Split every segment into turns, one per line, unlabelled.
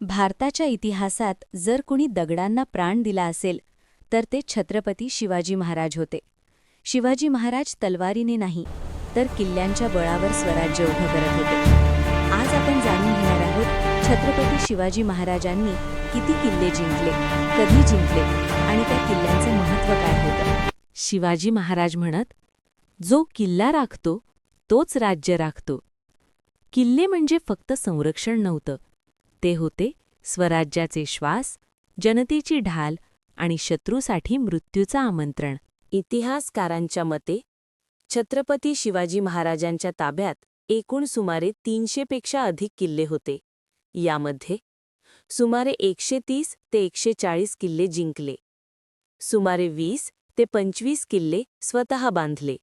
भारताच्या इतिहासात जर कुणी दगडांना प्राण दिला असेल तर ते छत्रपती शिवाजी महाराज होते. शिवाजी महाराज तलवारीने नाही तर किल्ल्यांच्या बळावर स्वराज्य उभं करत होते. आज आपण जाणून घेणार आहोत छत्रपती शिवाजी महाराजांनी किती किल्ले जिंकले कधी जिंकले आणि त्या किल्ल्यांचे महत्त्व काय होतं. शिवाजी महाराज म्हणत जो किल्ला राखतो तोच राज्य राखतो. किल्ले म्हणजे फक्त संरक्षण नव्हतं ते होते स्वराज्याचे श्वास जनतेची ढाल आणि शत्रूसाठी मृत्यूचं आमंत्रण. इतिहासकारांच्या मते छत्रपती शिवाजी महाराजांच्या ताब्यात एकूण सुमारे तीनशेपेक्षा अधिक किल्ले होते. यामध्ये सुमारे एकशे तीस ते एकशे चाळीस किल्ले जिंकले. सुमारे वीस ते पंचवीस किल्ले स्वतः बांधले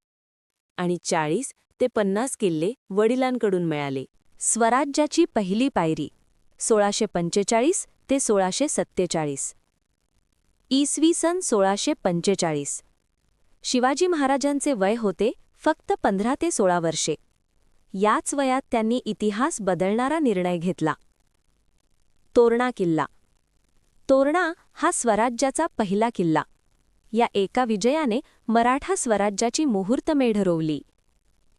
आणि चाळीस ते पन्नास किल्ले वडिलांकडून मिळाले. स्वराज्याची पहिली पायरी सोळाशे पंचेचाळीस ते सोळाशे सत्तेचाळीस. इसवी सन सोळाशे पंचेचाळीस. शिवाजी महाराजांचे वय होते फक्त पंधरा ते सोळा वर्षे. याच वयात त्यांनी इतिहास बदलणारा निर्णय घेतला. तोरणा किल्ला. तोरणा हा स्वराज्याचा पहिला किल्ला. या एका विजयाने मराठा स्वराज्याची मुहूर्तमेढ रोवली.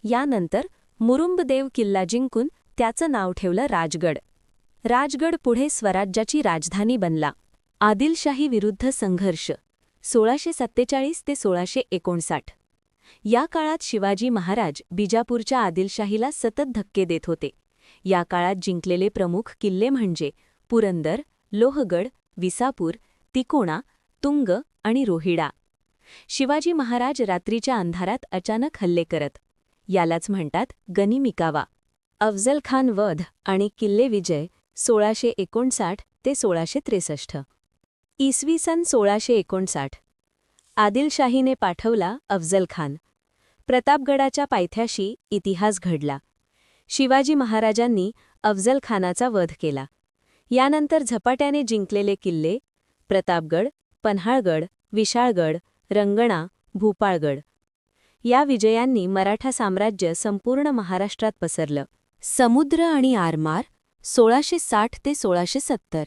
यानंतर मुरुंबदेव किल्ला जिंकून त्याचं नाव ठेवलं राजगड. राजगड पुढे स्वराज्याची राजधानी बनला. आदिलशाही विरुद्ध संघर्ष सोळाशे सत्तेचाळीस ते सोळाशे एकोणसाठ. या काळात शिवाजी महाराज बिजापूरच्या आदिलशाहीला सतत धक्के देत होते. या काळात जिंकलेले प्रमुख किल्ले म्हणजे पुरंदर लोहगड विसापूर तिकोणा तुंग आणि रोहिडा. शिवाजी महाराज रात्रीच्या अंधारात अचानक हल्ले करत. यालाच म्हणतात गनिमिकावा. अफजल खान वध आणि किल्ले विजय सोळाशे एकोणसाठ ते सोळाशे त्रेसष्ट. इसवी सन सोळाशे एकोणसाठ. आदिलशाहीने पाठवला अफजल खान. प्रतापगडाच्या पायथ्याशी इतिहास घडला. शिवाजी महाराजांनी अफजल खानाचा वध केला. यानंतर झपाट्याने जिंकलेले किल्ले प्रतापगड पन्हाळगड विशाळगड रंगणा भूपाळगड. या विजयांनी मराठा साम्राज्य संपूर्ण महाराष्ट्रात पसरलं. समुद्र आणि आरमार सोळाशे साठ ते सोळाशे सत्तर.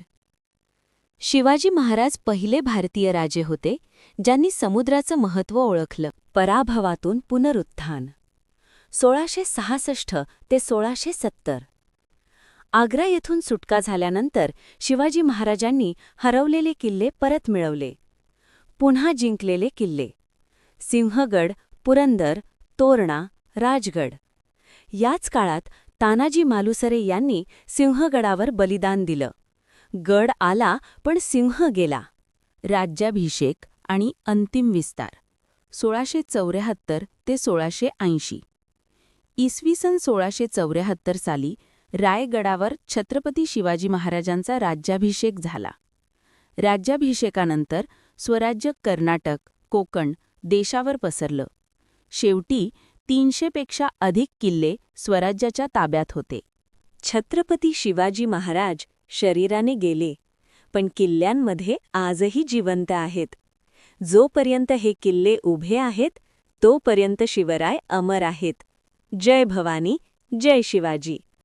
शिवाजी महाराज पहिले भारतीय राजे होते ज्यांनी समुद्राचं महत्त्व ओळखलं पराभवातून पुनरुत्थान. सोळाशे सहासष्ट ते सोळाशे सत्तर. आग्रा येथून सुटका झाल्यानंतर शिवाजी महाराजांनी हरवलेले किल्ले परत मिळवले. पुन्हा जिंकलेले किल्ले. सिंहगड पुरंदर तोरणा राजगड. याच काळात तानाजी मालुसरे यांनी सिंहगडावर बलिदान दिलं. गड आला पण सिंह गेला. राज्याभिषेक आणि अंतिम विस्तार. सोळाशे चौऱ्याहत्तर ते सोळाशे ऐंशी. इसवी सन सोळाशे चौऱ्याहत्तर साली रायगडावर छत्रपती शिवाजी महाराजांचा राज्याभिषेक झाला. राज्याभिषेकानंतर स्वराज्य कर्नाटक कोकण देशावर पसरलं. शेवटी तीनशेपेक्षा अधिक किल्ले स्वराज्याच्या ताब्यात होते. छत्रपती शिवाजी महाराज शरीराने गेले पण किल्ल्यांमध्ये आजही जिवंत आहेत. जोपर्यंत हे किल्ले उभे आहेत तोपर्यंत शिवराय अमर आहेत. जय भवानी जय शिवाजी.